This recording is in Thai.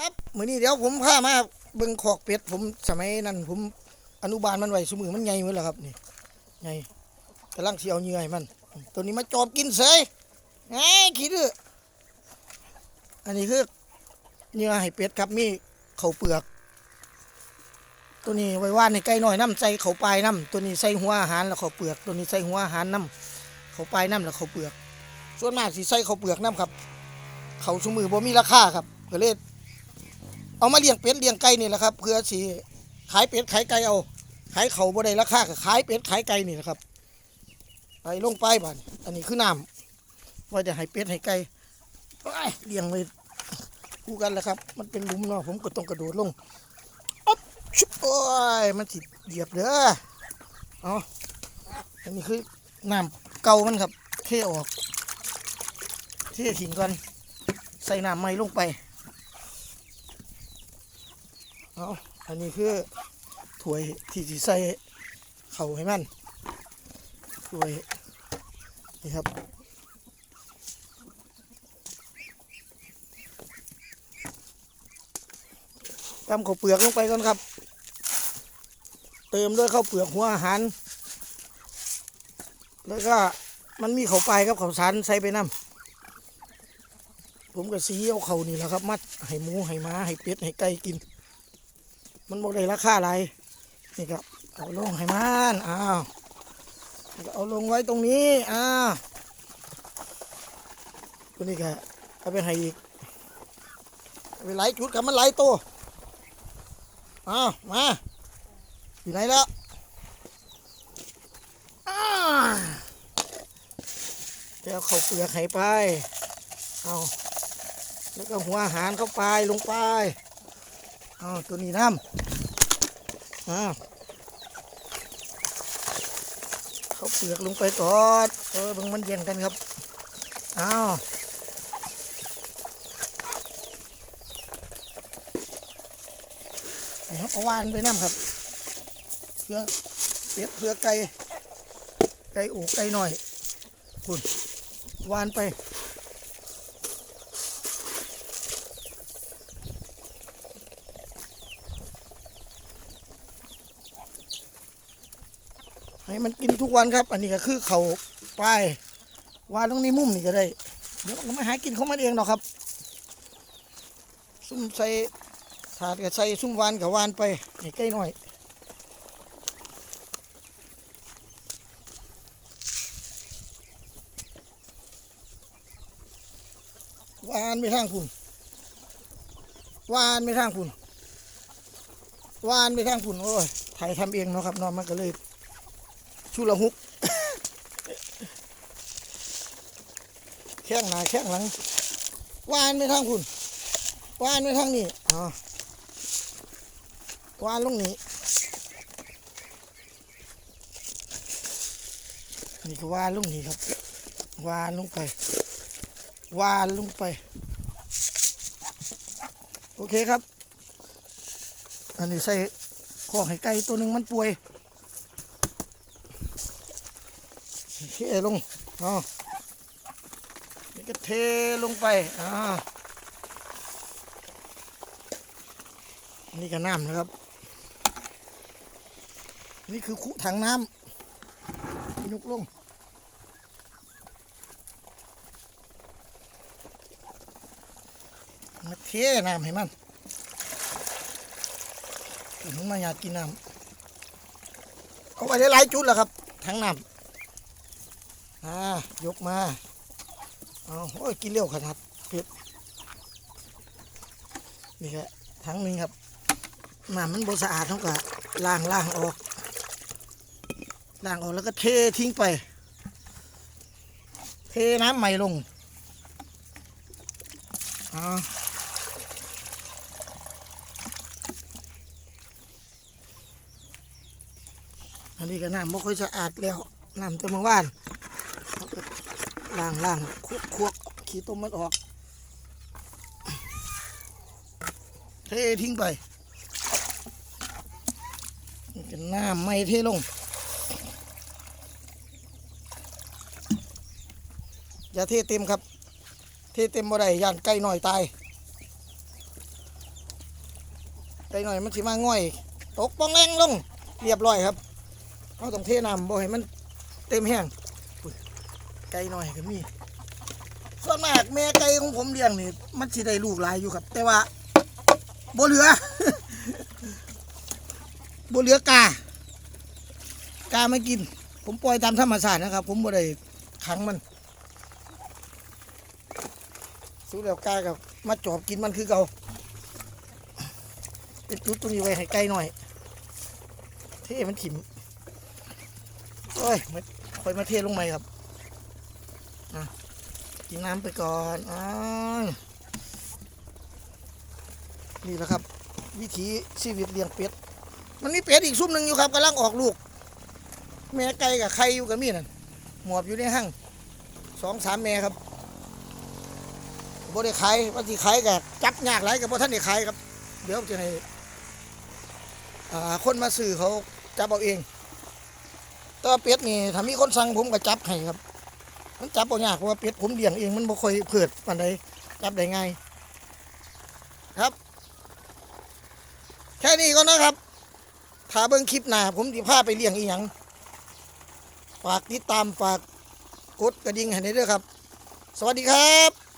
ครับมือนี้เดี๋ยวผมพามาเบิ่งขอกเป็ด ผมสมัยนั้นผมอนุบาลมันไว้สมือมันใหญ่หมดแล้วครับนี่ใหญ่กำลังเสียวเหนื่อยมัน ตัวนี้มาจอบกินเสยไงขี้ดื้ออันนี้คือเนื้อให้เป็ดครับมีเขาเปลือก ตัวนี้ไว้ว่านในไก่น้อยน้ำใส่เขาปลายน้ำตัวนี้ใส่หัวอาหารแล้วเขาเปลือก ตัวนี้ใส่หัวอาหารน้ำเขาปลายน้ำแล้วเขาเปลือก ส่วนมากสิใส่เขาเปลือกน้ำครับ เขาสมือบ่มีราคาครับก็เลย เอามาเลี้ยงเป็ดเลี้ยงไก่นี่แหละครับเพื่อสิขายเป็ดขายไก่เอา ขายเขาบ่ได้ราคาก็ขายเป็ดขายไก่นี่แหละครับไปลงไปบ้านอันนี้คือน้ำว่าจะให้เป็ดให้ไก่ไปเลี้ยงเลยคู่กันแหละครับ มันเป็นหลุมเนาะผมก็ต้องกระโดดลงอ๊บชุบโอ้ยมันสิเหยียบเด้อเอาอันนี้คือน้ำเก่ามันครับเทออกเททิ้งก่อนใส่น้ำใหม่ลงไป เอาอันนี้คือถ้วยที่สิใส่เข่าวให้มันถ้วยนี่ครับตำข้าวเปลือกลงไปก่อนครับ เติมด้วยข้าวเปลือกหัวอาหาร แล้วก็มันมีข้าวปลายกับข้าวสารใส่ไปน้ำผมก็สีเอาเขานี่แหละครับ มัดให้หมูให้ม้าให้เป็ดให้ไก่กิน มันบอกได้ราคาอะไรนี่ก็เอาลงให้มันอ้าวเอาลงไว้ตรงนี้อ้าวตัวนี้ก็เอาไปให้อีกเอาไปหลายจุดกับมันหลายตัวอ้าวมาอยู่ไหนแล้วอ้าวเดี๋ยวเขาเปลือกให้ไปเอาแล้วก็หัวอาหารเข้าไปลงไป อ้าวตัวนี้น้ำอ้าวเขาเปลือกลงไปก่อนเออบังมันเย็นกันครับอ้าวนี่ครับเอาวานไปน้ำครับเพื่อเป็ดเพื่อไก่ไก่อกไก่หน่อยคุณวานไป ให้มันกินทุกวันครับ อันนี้ก็คือเขาป้ายวานตรงนี้มุมนี่ก็ได้ เดี๋ยวมันไม่หากินของมันเองหรอกครับ ซุ่มใส่ถาดกับใส่ซุ่มวานกับวานไปนี่ใกล้หน่อยวานไปทางคุณวานไปทางคุณวานไปทางคุณโอ้ยถ่ายทำเองเนาะครับนอนมันก็เลย ชุละหุก แข้งหน้าแข้งหลังวานไปทางคุณวานไปทางนี้อ๋อวานลงนี้นี่ก็วานลงนี้ครับ วานลงไป วานลงไป โอเคครับ อันนี้ใส่ของให้ไก่ตัวหนึ่งมันป่วย เทลงอ๋อนี่ก็เทลงไปอ่านี่ก็น้ำนะครับ นี่คือคุถังน้ำยกลงมาเทน้ำให้มันมันมาอยากกินน้ำเอาไปได้หลายจุดแล้วครับถังน้ำ อ่ายกมาเอาโอ้ยกินเร็วขนาดเผ็ดนี่แหละทั้งหนึงครับน้ำมันบสะอาดเท่ากับล้างล้างออกล้างออกแล้วก็เททิ้งไป เทน้ำใหม่ลงอ่าอันนี้ก็น้ำไม่ค่อยสะอาดแล้วน้ำแต่เมื่อวาน ล่างล่างควกควกขี้ต้มมันออกเททิ้งไปนี่เป็นน้ำไม่เทลง อย่าเทเต็มครับ เทเต็มบ่ได้ย่านไก่หน่อยตายก่หน่อยมันสิมาง่อย ตกป้องแรงลง เรียบร้อยครับเอาต้องเทน้ำบ่ให้มันเต็มแห้ง ไก่หน่อยก็มีส่วนมากแม่ไก่ของผมเลี้ยงนี่มันสิได้ลูกหลายอยู่ครับ แต่ว่าบ่เหลือบ่เหลือกากาไม่กิน ผมปล่อยตามธรรมชาตินะครับ ผมบ่ได้ขังมันสุดแล้วกากับมาจอบกินมันคือเก่าเป็นจุดตรงนี้ไว้ให้ไก่หน่อย เทมันถิ่มโอ้ยมาคอยมาเทลงไหมครับ อะกินน้ำไปก่อนอ่านี่แหละครับ วิถีชีวิตเลี้ยงเป็ด มันมีเป็ดอีกซุ้มหนึ่งอยู่ครับกำลังออกลูก แม่ไก่กับไข่อยู่กับมีนั่นหมอบอยู่ในห้างสองสามแม่ครับบ่ได้ขายว่าที่ขายกับจับยากหลายกับพ่ท่านได้ขายครับ เดี๋ยวจะให้คนมาซื้อเขาจับเอาเองแตัวาเป็ดนี่ถ้ามีคนสั่งผมก็จับให้ครับ มันจับบ่ยากเพราะว่าเป็ดผมเลี้ยงเองมันบ่ค่อยเผือดปานใดจับได้ง่ายครับ แค่นี้ก็นะครับถ้าเบิ่งคลิปหน้าผมจะพาไปเลี้ยงอีหยังฝากติดตามฝากกดกระดิ่งให้ได้ด้วยครับ สวัสดีครับ